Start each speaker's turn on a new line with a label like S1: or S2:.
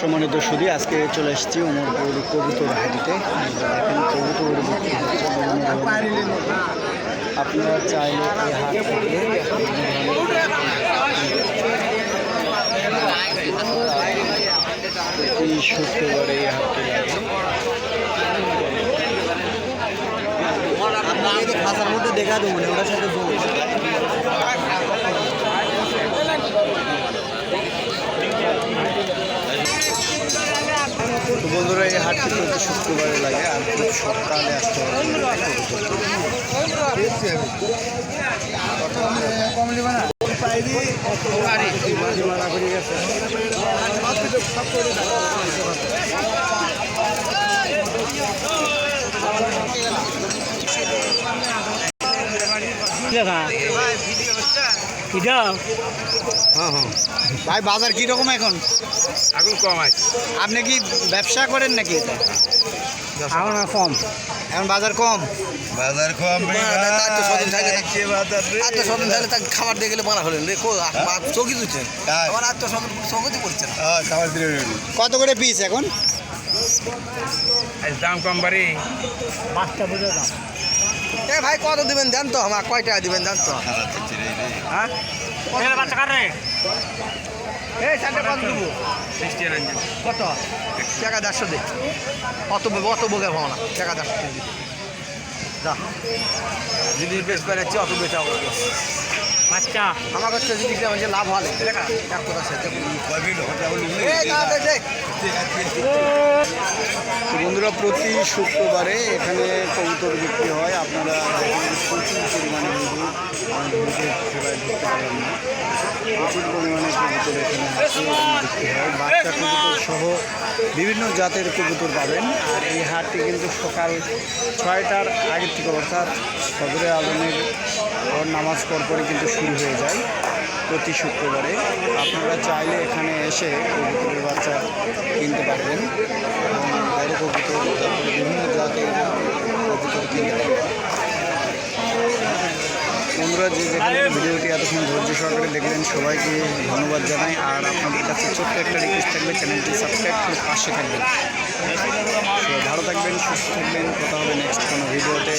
S1: সম্মানিত সুদী আজকে চলে এসেছি উমরপুর কবুতর হাটিতে। দেখেন, কবুতর আপনারা চাইলে এই শুক্রবারে এই
S2: মধ্যে দেখা দেবো ওটার সাথে জমি
S1: তো বন্ধুরা এই হাটটি প্রতি শুক্রবারে লাগে আর খুব সকালে আসতে হবে। হ্যাঁ হ্যাঁ। ভাই বাজার কীরকম এখন?
S2: এখন কম আছে।
S1: আপনি কি ব্যবসা করেন নাকি এটা?
S2: এখন কম।
S1: এখন বাজার কম?
S3: বাজার কম
S2: আত্মীয় স্বজন থাকে না।
S3: কে বাজার রে?
S2: আত্মীয় স্বজন থাকলে তাকে খাবার দিয়ে গেলে মারা হলেন রে। কো চৌকি দিচ্ছেন? আমার আত্মীয় চৌকি করছে না
S3: হ্যাঁ, খাবার দিলে হলো।
S1: কত করে পিস এখন?
S4: দাম কম বাড়ি।
S2: এ ভাই কত দিবেন? দেন তো আমার কয় টাকা দিবেন? দেন তো। হ্যাঁ? এই চারটে কত দেবো? কত? টাকা দেড়শো দে। অত অত বোকে ভাবো না। টাকা দেড়শো দিবি। যা। যদি বেশ বেড়াচ্ছি অত বেচা আচ্ছা আমার কাছে যদি লাভ হবে দেখা এক কথা
S1: বন্ধুরা প্রতি শুক্রবারে এখানে কবুতর বিক্রি হয়। আপনারা প্রচুর পরিমাণে প্রচুর পরিমাণে হয় বাচ্চা কবুতর সহ বিভিন্ন জাতের কবুতর পাবেন আর এই হাটটি কিন্তু সকাল ছয়টার আগের থেকে অর্থাৎ ফজরে আলমের নামাজ পর পরে কিন্তু শুরু হয়ে যায় প্রতি শুক্রবারে আপনারা চাইলে এখানে এসে কবুতরের বাচ্চা কিনতে পারবেন এবং বড় কবুতর তারপরে বিভিন্ন জাতের কবুতর কিনতে পারবেন বন্ধুরা, যে যেখানে ভিডিওটি এতক্ষণ ধৈর্য সহকারে দেখলেন, সবাইকে ধন্যবাদ জানাই। আর আপনাদের কাছে ছোট্ট একটা রিকোয়েস্ট থাকবে, চ্যানেলটি সাবস্ক্রাইব করে পাশে থাকবেন। ভালো থাকবেন, সুস্থ থাকবেন। কথা হবে নেক্সট কোনো ভিডিওতে